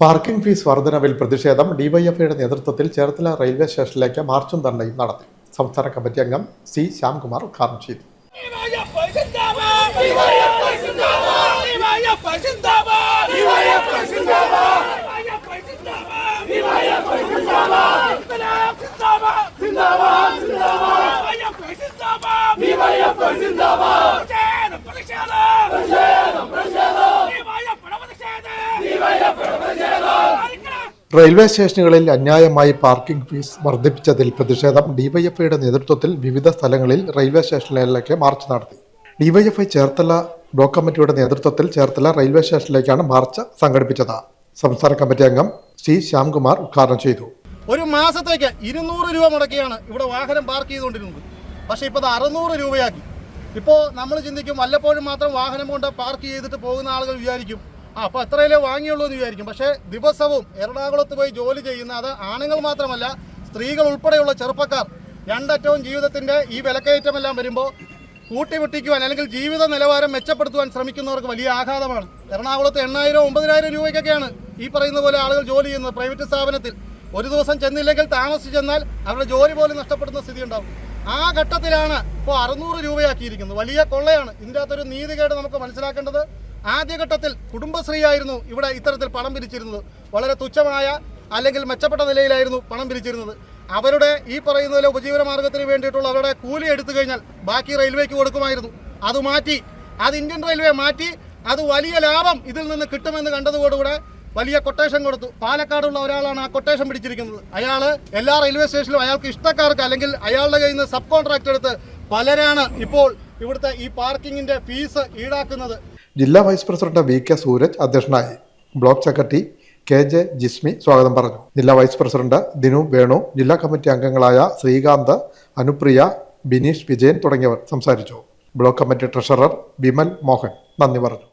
Parking fees വർധനവിൽ പ്രതിഷേധം ഡിവൈഎഫ്ഐയുടെ നേതൃത്വത്തിൽ ചേർത്തല റെയിൽവേ സ്റ്റേഷനിലേക്ക് മാർച്ചും ധർണയും നടത്തി. സംസ്ഥാന കമ്മിറ്റി അംഗം സി ശ്യാംകുമാർ ഉദ്ഘാടനം ചെയ്തു. റെയിൽവേ സ്റ്റേഷനുകളിൽ അന്യായമായി പാർക്കിംഗ് ഫീസ് വർദ്ധിപ്പിച്ചതിൽ പ്രതിഷേധം ഡിവൈഎഫ്ഐയുടെ നേതൃത്വത്തിൽ വിവിധ സ്ഥലങ്ങളിൽ റെയിൽവേ സ്റ്റേഷനിലേക്ക് മാർച്ച് നടത്തി. ഡിവൈഎഫ്ഐ ചേർത്തല ബ്ലോക്ക് കമ്മിറ്റിയുടെ നേതൃത്വത്തിൽ ചേർത്തല റെയിൽവേ സ്റ്റേഷനിലേക്കാണ് മാർച്ച് സംഘടിപ്പിച്ചത്. സംസ്ഥാന കമ്മിറ്റി അംഗം സി ശ്യാംകുമാർ ഉദ്ഘാടനം ചെയ്തു. ഒരു മാസത്തേക്ക് ഇരുന്നൂറ് രൂപ മുടക്കിയാണ് ഇവിടെ വാഹനം പാർക്ക് ചെയ്തുകൊണ്ടിരുന്നത്. പക്ഷേ ഇപ്പോൾ അത് അറുന്നൂറ് രൂപയാക്കി. ഇപ്പോൾ നമ്മൾ ചിന്തിക്കും വല്ലപ്പോഴും മാത്രം വാഹനം കൊണ്ട് പാർക്ക് ചെയ്തിട്ട് പോകുന്ന ആളുകൾ വിചാരിക്കും ആ അപ്പോൾ അത്രയല്ലേ വാങ്ങിയുള്ളൂ എന്ന് വിചാരിക്കും. പക്ഷേ ദിവസവും എറണാകുളത്ത് പോയി ജോലി ചെയ്യുന്ന അത് ആണുങ്ങൾ മാത്രമല്ല സ്ത്രീകൾ ഉൾപ്പെടെയുള്ള ചെറുപ്പക്കാർ രണ്ടറ്റവും ജീവിതത്തിന്റെ ഈ വിലക്കയറ്റമെല്ലാം വരുമ്പോൾ കൂട്ടിമുട്ടിക്കുവാൻ അല്ലെങ്കിൽ ജീവിത നിലവാരം മെച്ചപ്പെടുത്തുവാൻ ശ്രമിക്കുന്നവർക്ക് വലിയ ആഘാതമാണ്. എറണാകുളത്ത് എണ്ണായിരം ഒമ്പതിനായിരം രൂപയ്ക്കൊക്കെയാണ് ഈ പറയുന്ന പോലെ ആളുകൾ ജോലി ചെയ്യുന്നത്. പ്രൈവറ്റ് സ്ഥാപനത്തിൽ ഒരു ദിവസം ചെന്നില്ലെങ്കിൽ താമസിച്ചെന്നാൽ അവരുടെ ജോലി പോലും നഷ്ടപ്പെടുന്ന സ്ഥിതി ഉണ്ടാവും ആ ഘട്ടത്തിലാണ് ഇപ്പോൾ അറുന്നൂറ് രൂപയാക്കിയിരിക്കുന്നത്. വലിയ കൊള്ളയാണ്. ഇതിന്റെ അകത്തൊരു നീതികേട് നമുക്ക് മനസ്സിലാക്കേണ്ടത് ആദ്യഘട്ടത്തിൽ കുടുംബശ്രീ ആയിരുന്നു ഇവിടെ ഇത്തരത്തിൽ പണം പിരിച്ചിരുന്നത്. വളരെ തുച്ഛമായ അല്ലെങ്കിൽ മെച്ചപ്പെട്ട നിലയിലായിരുന്നു പണം പിരിച്ചിരുന്നത്. അവരുടെ ഈ പറയുന്നതിലെ ഉപജീവന മാർഗത്തിന് വേണ്ടിയിട്ടുള്ള അവരുടെ കൂലി എടുത്തു കഴിഞ്ഞാൽ ബാക്കി റെയിൽവേക്ക് കൊടുക്കുമായിരുന്നു. അത് മാറ്റി അത് ഇന്ത്യൻ റെയിൽവേ മാറ്റി അത് വലിയ ലാഭം ഇതിൽ നിന്ന് കിട്ടുമെന്ന് കണ്ടതോടുകൂടെ വലിയ കൊട്ടേഷൻ കൊടുത്തു. പാലക്കാടുള്ള ഒരാളാണ് ആ കൊട്ടേഷൻ പിടിച്ചിരിക്കുന്നത്. അയാൾ എല്ലാ റെയിൽവേ സ്റ്റേഷനിലും അയാൾക്ക് ഇഷ്ടക്കാർക്ക് അല്ലെങ്കിൽ അയാളുടെ കയ്യിൽ നിന്ന് സബ് കോൺട്രാക്ട് എടുത്ത് പലരാണ് ഇപ്പോൾ ഇവിടുത്തെ ഈ പാർക്കിങ്ങിന്റെ ഫീസ് ഈടാക്കുന്നത്. ജില്ലാ vice president V K Sooraj അധ്യക്ഷനായി. Block secretary K J Jismi സ്വാഗതം പറഞ്ഞു. ജില്ലാ വൈസ് പ്രസിഡന്റ് ദിനു വേണു ജില്ലാ കമ്മിറ്റി അംഗങ്ങളായ ശ്രീകാന്ത് അനുപ്രിയ ബിനീഷ് വിജയൻ തുടങ്ങിയവർ സംസാരിച്ചു. Block committee treasurer Bimal Mohan നന്ദി പറഞ്ഞു.